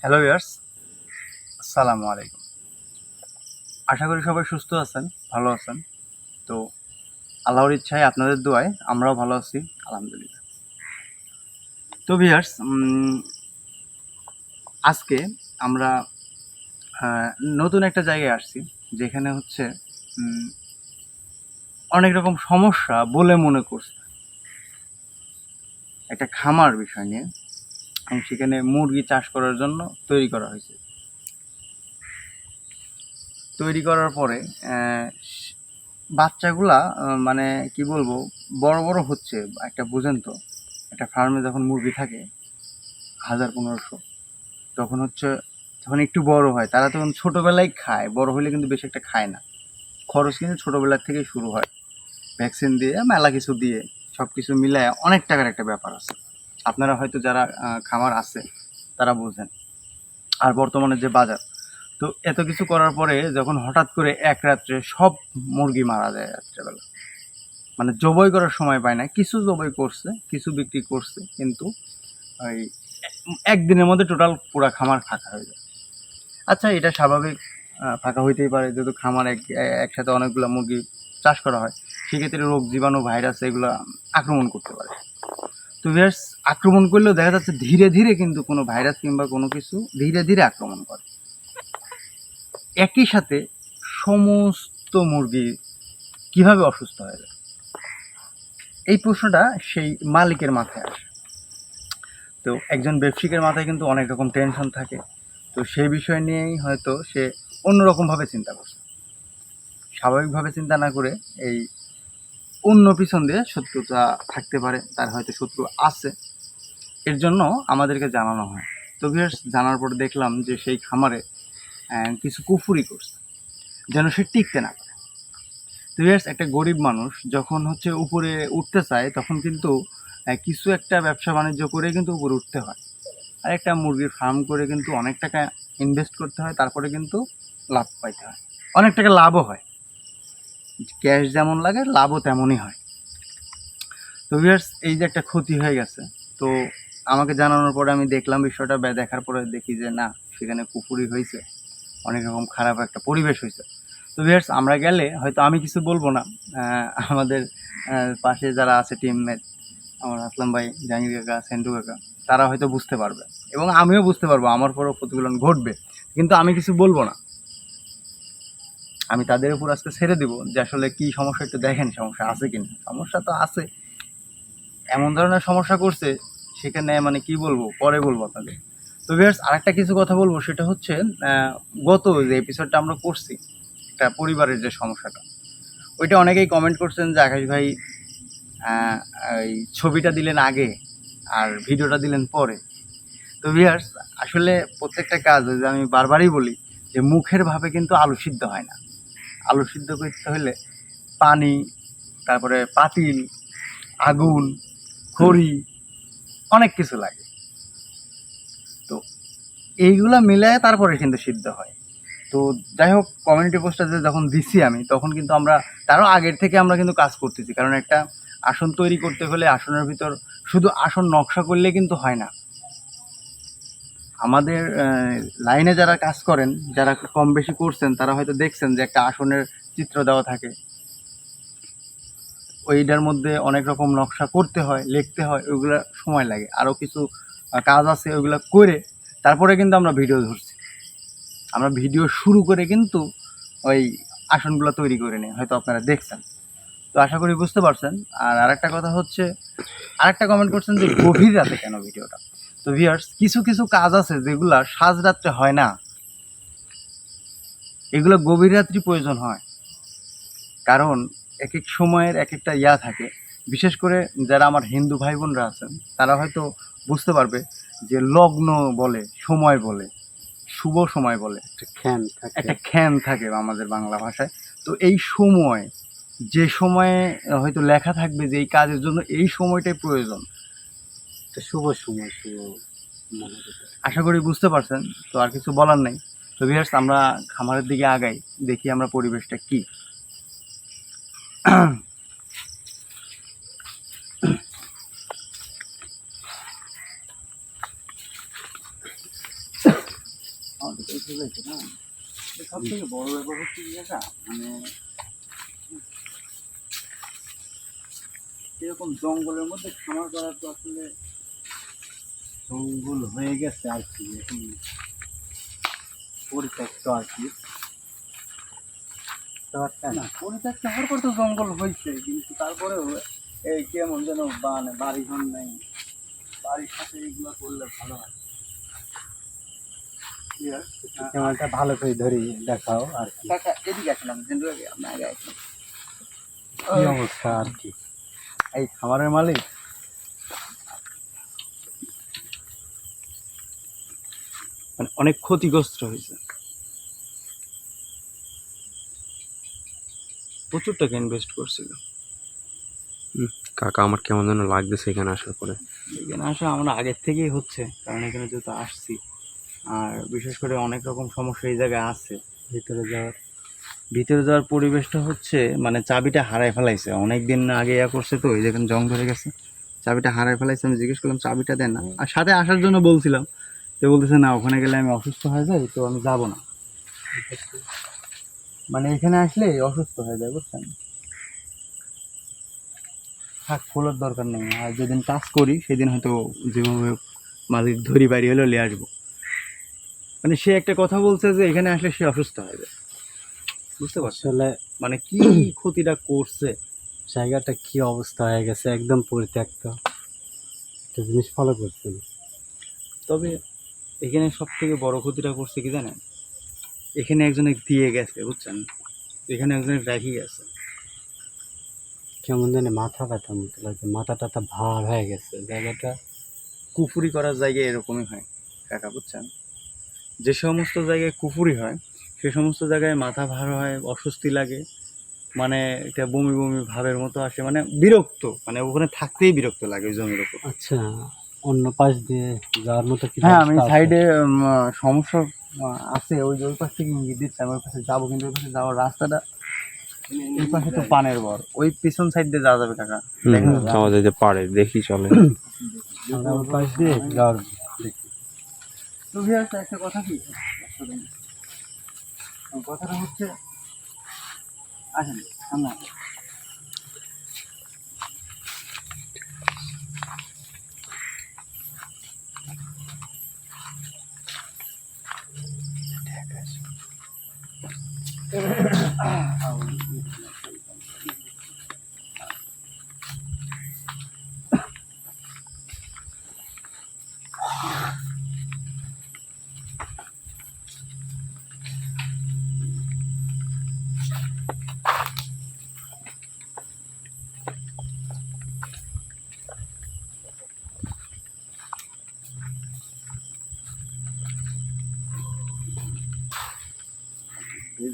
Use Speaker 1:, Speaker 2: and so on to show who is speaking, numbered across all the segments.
Speaker 1: Hello years আসসালামু আলাইকুম আশা করি সবাই সুস্থ আছেন, ভালো আছেন। তো আল্লাহর ইচ্ছায় আপনাদের দোয়ায় আমরাও ভালো আছি, আলহামদুলিল্লাহ। তো ভিয়ার্স আজকে আমরা নতুন একটা জায়গায় আসছি, যেখানে হচ্ছে অনেক রকম সমস্যা বলে মনে করছে। একটা খামার বিষয় নিয়ে। এবং সেখানে মুরগি চাষ করার জন্য তৈরি করা হয়েছে। তৈরি করার পরে বাচ্চাগুলা মানে কি বলব, বড় বড় হচ্ছে, একটা বুঝেন তো। একটা ফার্মে যখন মুরগি থাকে, হাজার পনেরোশো, তখন হচ্ছে, যখন একটু বড় হয়, তারা তখন ছোটোবেলায় খায়। বড় হলে কিন্তু বেশি একটা খায় না। খরচ কিন্তু ছোটোবেলার থেকেই শুরু হয়। ভ্যাকসিন দিয়ে, মেলা কিছু দিয়ে। সব কিছু মিলায় অনেক টাকার একটা ব্যাপার আছে। আপনারা হয়তো যারা খামার আছে, তারা বোঝেন। আর বর্তমানে যে বাজার, তো এত কিছু করার পরে যখন হঠাৎ করে এক রাত্রে সব মুরগি মারা যায় রাত্রেবেলা। মানে জবাই করার সময় পায় না। কিছু জবাই করছে, কিছু বিক্রি করছে, কিন্তু ওই একদিনের মধ্যে টোটাল পুরা খামার ফাঁকা হয়ে যায়। আচ্ছা এটা স্বাভাবিক ফাঁকা হইতেই পারে। যেহেতু খামার এক একসাথে অনেকগুলো মুরগি চাষ করা হয় সেক্ষেত্রে রোগ জীবাণু, ভাইরাস এগুলো আক্রমণ করতে পারে। তো ভিউয়ার্স আক্রমণ করলেও দেখা যাচ্ছে ধীরে ধীরে কিন্তু কোনো ভাইরাস কিংবা কোনো কিছু ধীরে ধীরে আক্রমণ করে। একই সাথে সমস্ত মুরগি কীভাবে অসুস্থ হয়ে যায়? এই প্রশ্নটা সেই মালিকের মাথায় আসে। তো একজন ব্যবসায়িকের মাথায় কিন্তু অনেক রকম টেনশন থাকে। তো সেই বিষয় নিয়েই হয়তো সে অন্যরকমভাবে চিন্তা করছে। স্বাভাবিকভাবে চিন্তা না করে এই অন্য পিছন দিয়ে শত্রুতা থাকতে পারে, তার হয়তো শত্রু আছে। এর জন্য আমাদেরকে জানানো হয়। তো ভিউয়ার্স জানার পর দেখলাম যে সেই খামারে কিছু কুফুরি করছে, যেন সে টিকতে না পারে। তো ভিউয়ার্স একটা গরিব মানুষ যখন হচ্ছে উপরে উঠতে চায়, তখন কিন্তু কিছু একটা ব্যবসা বাণিজ্য করে কিন্তু উপরে উঠতে হয়। আর একটা মুরগির ফার্ম করে কিন্তু অনেক টাকা ইনভেস্ট করতে হয়, তারপরে কিন্তু লাভ পাইতে হয়। অনেক টাকা লাভও হয়। ক্যাশ যেমন লাগে, লাভও তেমনই হয়। তো ভিউয়ার্স এই যে একটা ক্ষতি হয়ে গেছে। তো আমাকে জানানোর পরে আমি দেখলাম বিষয়টা দেখার পরে দেখি যে, না, সেখানে কুপুরি হয়েছে। অনেক রকম খারাপ একটা পরিবেশ হয়েছে। তো ভিউয়ার্স আমরা গেলে হয়তো আমি কিছু বলব না। আমাদের পাশে যারা আছে টিমমেট আমার আসলাম ভাই, জাহাঙ্গীর কাকা, সেন্টু কাকা, তারা হয়তো বুঝতে পারবে। এবং আমিও বুঝতে পারব, আমার পরও প্রতিফলন ঘটবে। কিন্তু আমি কিছু বলব না। আমি তাদের উপর আজকে ছেড়ে দিব যে আসলে কি সমস্যা একটু দেখেন সমস্যা আছে কিনা। সমস্যা তো আছে। এমন ধরনের সমস্যা করছে, সেখানে মানে কি বলব, পরে বলব আপনাদের তো ভিউয়ার্স আরেকটা কিছু কথা বলব, সেটা হচ্ছে গত যে এপিসোডটা আমরা করছি, একটা পরিবারের যে সমস্যাটা, ওইটা অনেকেই কমেন্ট করছেন যে আকাশ ভাই এই ছবিটা দিলেন আগে আর ভিডিওটা দিলেন পরে। তো ভিউয়ার্স আসলে প্রত্যেকটা কাজ যে আমি বারবারই বলি, যে মুখের ভাবে কিন্তু আলু সিদ্ধ হয় না। আলু সিদ্ধ করতে হলে পানি, তারপরে পাতিল, আগুন, খড়ি, অনেক কিছু লাগে। তো এইগুলো মিলায় তারপরে কিন্তু সিদ্ধ হয়। তো যাই হোক কমিউনিটি পোস্টটা যে যখন দিছি আমি, তখন কিন্তু আমরা তারও আগের থেকে আমরা কিন্তু কাজ করতেছি। কারণ একটা আসন তৈরি করতে হলে আসনের ভিতর শুধু আসন নকশা করলে কিন্তু হয় না। আমাদের লাইনে যারা কাজ করেন, যারা কম বেশি করছেন, তারা হয়তো দেখছেন যে একটা আসনের চিত্র দেওয়া থাকে। ওইটার মধ্যে অনেক রকম নকশা করতে হয়, লিখতে হয়, ওইগুলো সময় লাগে। আরও কিছু কাজ আছে, ওইগুলো করে তারপরে কিন্তু আমরা ভিডিও ধরছি। আমরা ভিডিও শুরু করে কিন্তু ওই আসনগুলো তৈরি করে নিই, হয়তো আপনারা দেখছেন। তো আশা করি বুঝতে পারছেন। আর আরেকটা কথা হচ্ছে, আরেকটা কমেন্ট করছেন যে গভীর রাতে কেন ভিডিওটা তো ভিয়ার্স কিছু কিছু কাজ আছে যেগুলা সাজ রাত্রে হয় না। এগুলো গভীর রাত্রি প্রয়োজন হয়। কারণ এক এক সময়ের এক একটা ইয়া থাকে। বিশেষ করে যারা আমার হিন্দু ভাই বোনরা আছেন তারা হয়তো বুঝতে পারবে যে লগ্ন বলে সময় বলে শুভ সময় বলে।
Speaker 2: খ্যান থাকে।
Speaker 1: একটা খ্যান থাকে আমাদের বাংলা ভাষায়। তো এই সময় যে সময়ে হয়তো লেখা থাকবে যে এই কাজের জন্য এই সময়টাই প্রয়োজন।
Speaker 2: একটা শুভ সময় শুভ
Speaker 1: আশা করি বুঝতে পারছেন তো আর কিছু বলার নাই। তো বিহার্স আমরা খামারের দিকে আগাই দেখি আমরা পরিবেশটা কি। সব থেকে বড় ব্যাপার হচ্ছে মানে এরকম জঙ্গলের মধ্যে খামার করার তো আসলে
Speaker 2: জঙ্গল হয়ে গেছে আর কি এখন পরিত্যক্ত আর কি। বুঝতে
Speaker 1: না পরিত্যক্ত হওয়ার পর তো জঙ্গল হয়েছে কিন্তু তারপরেও এই কেমন যেন মানে বাড়ি ঘর নাই। বাড়ির সাথে এইগুলো করলে ভালো হয়? হ্যাঁ।
Speaker 2: ক্যামেরাটা ভালো করে ধরি দেখাও আর কি।
Speaker 1: এদিকে আসলাম আগে
Speaker 2: কি অবস্থা আর কি?
Speaker 1: এই খামারের মালিক? মানে অনেক ক্ষতিগ্রস্ত হয়েছে। প্রচুর টাকা ইনভেস্ট করছিল।
Speaker 3: কাকা আমার কেমন যেন লাগতেছে এখানে আসার পরে।
Speaker 1: এখানে আসা আমরা আগের থেকেই হচ্ছে কারণ এখানে যেহেতু আসছি। আর বিশেষ করে অনেক রকম সমস্যা এই জায়গায় আছে।
Speaker 2: ভিতরে যাওয়ার
Speaker 1: ভিতরে যাওয়ার পরিবেশটা হচ্ছে মানে চাবিটা হারাই ফেলাইছে। অনেক দিন আগে ইয়া করছে তো এই যেখানে জং ধরে গেছে। চাবিটা হারাই ফেলাইছে। আমি জিজ্ঞেস করলাম চাবিটা দেন না? আর সাথে আসার জন্য বলছিলাম তো বলতেছে না ওখানে গেলে আমি অসুস্থ হয়ে যাই তো আমি যাব না। মানে এখানে আসলে অসুস্থ হয়ে যায় বুঝছেন? থাক খোলার দরকার নেই। আর যেদিন কাজ করি সেদিন হয়তো যেভাবে মালিক ধরি বাড়ি হলেও নিয়ে আসব। মানে সে একটা কথা বলছে যে এখানে আসলে সে অসুস্থ হয়ে যায় বুঝতে পারছ মানে কি ক্ষতিটা করছে?
Speaker 2: জায়গাটা কি অবস্থা হয়ে গেছে একদম পরিত্যক্ত। একটা জিনিস ফলো করছেন
Speaker 1: তবে এখানে সব থেকে বড় ক্ষতিটা করছে কি জানেন? এখানে একজনে দিয়ে গেছে বুঝছেন? এখানে একজনে রেখে গেছে।
Speaker 2: কেমন জানি মাথা ব্যথা মতো লাগে মাথা টাথা ভার হয়ে গেছে। জায়গাটা
Speaker 1: কুফুরি করার জায়গায় এরকমই হয় কাকা বুঝছেন? যে সমস্ত জায়গায় কুফুরি হয় সে সমস্ত জায়গায় মাথা ভার হয় অস্বস্তি লাগে। মানে এটা বমি বমি ভাবের মতো আসে মানে বিরক্ত মানে ওখানে থাকতেই বিরক্ত লাগে জমির উপর
Speaker 2: আচ্ছা। অন্য পাশ দিয়ে যাওয়ার মতো কি
Speaker 1: হ্যাঁ আমি সাইডে সমস্যা আছে ওই যে ওই পাশ থেকে ইঙ্গিত দিচ্ছে আমি ওই পাশে যাব কিন্তু ওই পাশে যাওয়ার রাস্তাটা এই পাশে তো পানের বর। ওই পিছন সাইড দিয়ে যাওয়া যাবে কাকা?
Speaker 3: যাওয়া যেতে পারে দেখি চলে।
Speaker 2: ওই পাশ দিয়ে যাওয়ার
Speaker 1: তো একটা কথা কি? কথাটা হচ্ছে আসেন সামনে আসেন।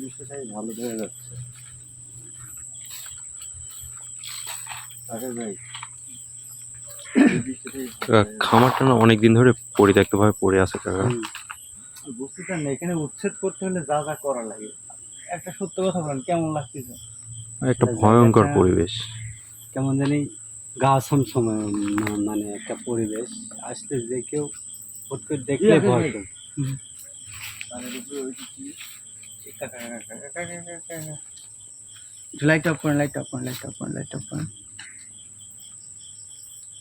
Speaker 2: বিষয়টাই ভালো দেখা যাচ্ছে।
Speaker 3: খামারটা না অনেকদিন ধরে পরিত্যক্ত ভাবে পড়ে আছে কাকা।
Speaker 1: না এখানে উচ্ছেদ করতে হলে যা যা করা লাগে। একটা সত্য কথা বলেন কেমন লাগতেছে?
Speaker 3: একটা ভয়ঙ্কর পরিবেশ।
Speaker 2: কেমন জানি গা মানে একটা পরিবেশ। যে কেউ হুট করে দেখলে
Speaker 1: ইয়ে,
Speaker 2: ভয়
Speaker 1: ইয়ে। লাইট অফ করেন লাইট অফ করেন লাইট অফ করেন লাইট অফ করেন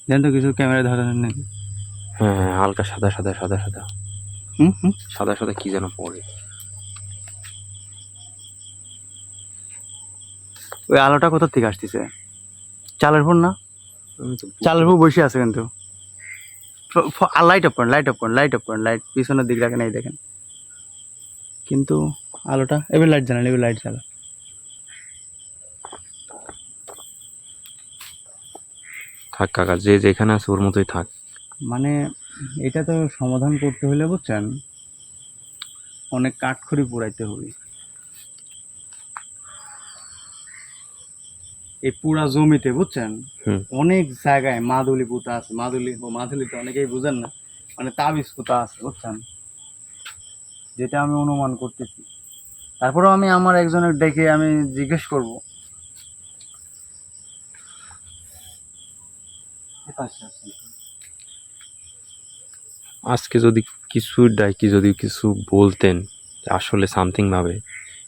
Speaker 1: দেন তো কিছু ক্যামেরা ধরেন নাকি?
Speaker 3: হ্যাঁ হ্যাঁ হালকা সাদা সাদা সাদা সাদা।
Speaker 1: হুম হুম।
Speaker 3: সাদা সাদা কি যেন পড়ে
Speaker 1: ওই আলোটা কোথা থেকে আসতেছে? চালের ফোন না? চালের ফোন বসে আছে কিন্তু। লাইট অফ করেন লাইট অফ করেন লাইট অফ করেন লাইট পিছনের দিক রাখেন এই দেখেন? কিন্তু আলোটা এবার লাইট জ্বালান এবার লাইট জ্বালান।
Speaker 3: থাক কাকা যে যেখানে আছে ওর মতোই থাক।
Speaker 1: মানে এটা তো সমাধান করতে হলে বুঝছেন অনেক কাঠখড়ি পোড়াইতে হবে। এই পুরা জমিতে বুঝছেন অনেক জায়গায় মাদুলি পুঁতা আছে। মাদুলি মাদুলি তো অনেকেই বুঝেন না মানে তাবিজ পুঁতা আছে বুঝছেন। যেটা আমি অনুমান করতেছি। তারপরেও আমি আমার একজনের ডেকে আমি জিজ্ঞেস করব।
Speaker 3: আজকে যদি কিছু ডাইকি যদি কিছু বলতেন আসলে সামথিং ভাবে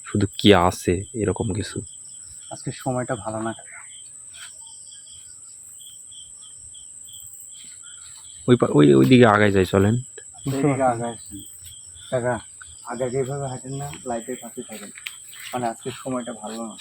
Speaker 3: শুধু কি আছে এরকম কিছু।
Speaker 1: আজকে সময়টা ভালো না
Speaker 3: ওই ওই ওইদিকে আগায় যাই চলেন।
Speaker 1: আগায় কাকা আগে যেভাবে হাঁটেন না লাইটের কাছে থাকেন। মানে আজকে সময়টা ভালো না।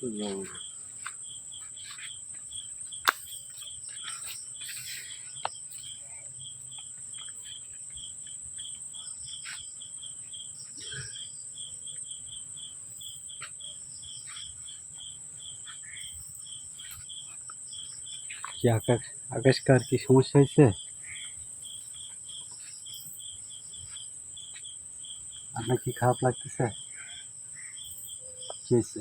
Speaker 1: তো যাব
Speaker 2: কি আকাশ আকাশকার কি সমস্যা হয়েছে আপনার কি খারাপ লাগতেছে কি হয়েছে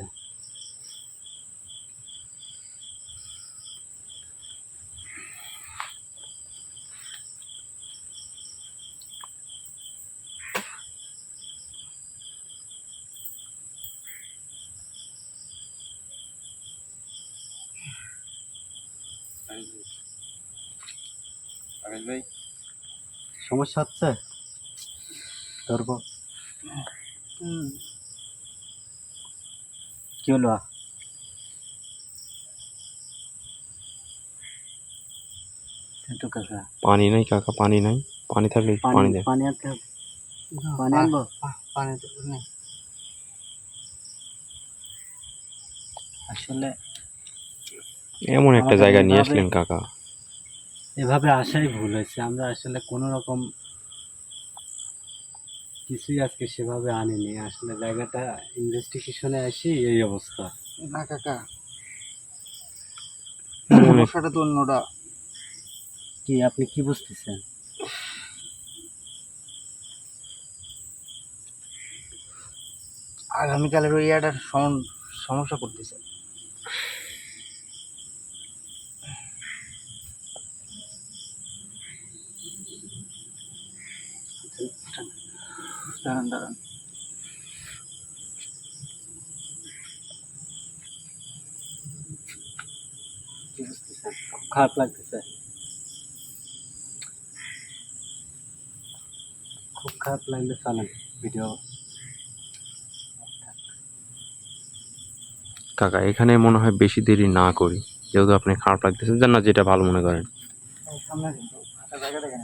Speaker 1: ভাই
Speaker 2: সমস্যা হচ্ছে? ধরবো। কি হলো? কাকা।
Speaker 3: পানি নাই কাকা পানি নাই। পানি থাকলে পানি
Speaker 2: পানি
Speaker 3: দেন।
Speaker 2: পানি আনতে পানি আনব?
Speaker 1: পানি তো নেই।
Speaker 2: আসলে
Speaker 3: এমন একটা জায়গায় নিয়ে আসলেন কাকা।
Speaker 2: এভাবে আসাই ভুল হয়েছে। আমরা আসলে কোনো রকম কিছুই আজকে সেভাবে আনিনি। আসলে জায়গাটা ইনভেস্টিগেশনে আসি এই অবস্থা।
Speaker 1: না কাকা। সমস্যাটা তো অন্যটা।
Speaker 2: কি আপনি কি বুঝতেছেন?
Speaker 1: আগামীকালের ওই সম- সমস্যা করতেছে। দাঁড়ান দাঁড়ান।
Speaker 2: খারাপ লাগতেছে খুব খারাপ লাগলে চলেন ভিডিও
Speaker 3: কাকা এখানে মনে হয় বেশি দেরি না করি। যেহেতু আপনি খারাপ লাগতেছে না যেটা ভালো মনে করেন
Speaker 1: এই সামনে কিন্তু একটা জায়গা দেখেন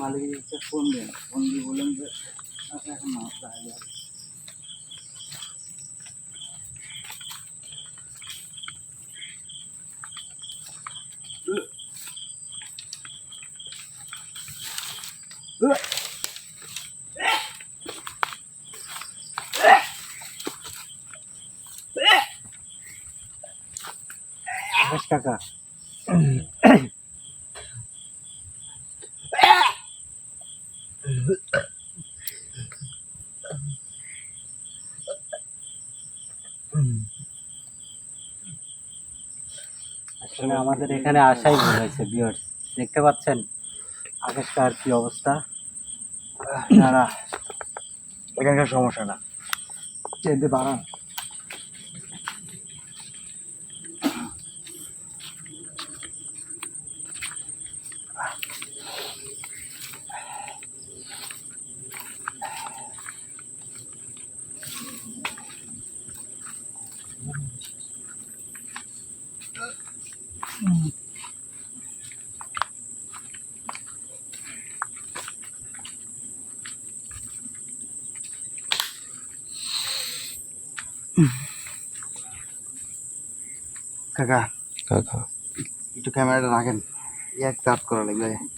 Speaker 1: মালিকের ফোন দেন। ফোন দিয়ে বললেন যে আপনি এখন মাছ দেখা
Speaker 2: আকাশ কাকা। আসলে আমাদের এখানে আসাই ভুল হয়েছে বিয়ার্স দেখতে পাচ্ছেন আকাশটার কি অবস্থা?
Speaker 1: না না এখানকার সমস্যা না চেয়ে বাড়ান কাকা।
Speaker 3: কাকা।
Speaker 1: একটু ক্যামেরাটা রাখেন। এক কাজ করা লাগবে।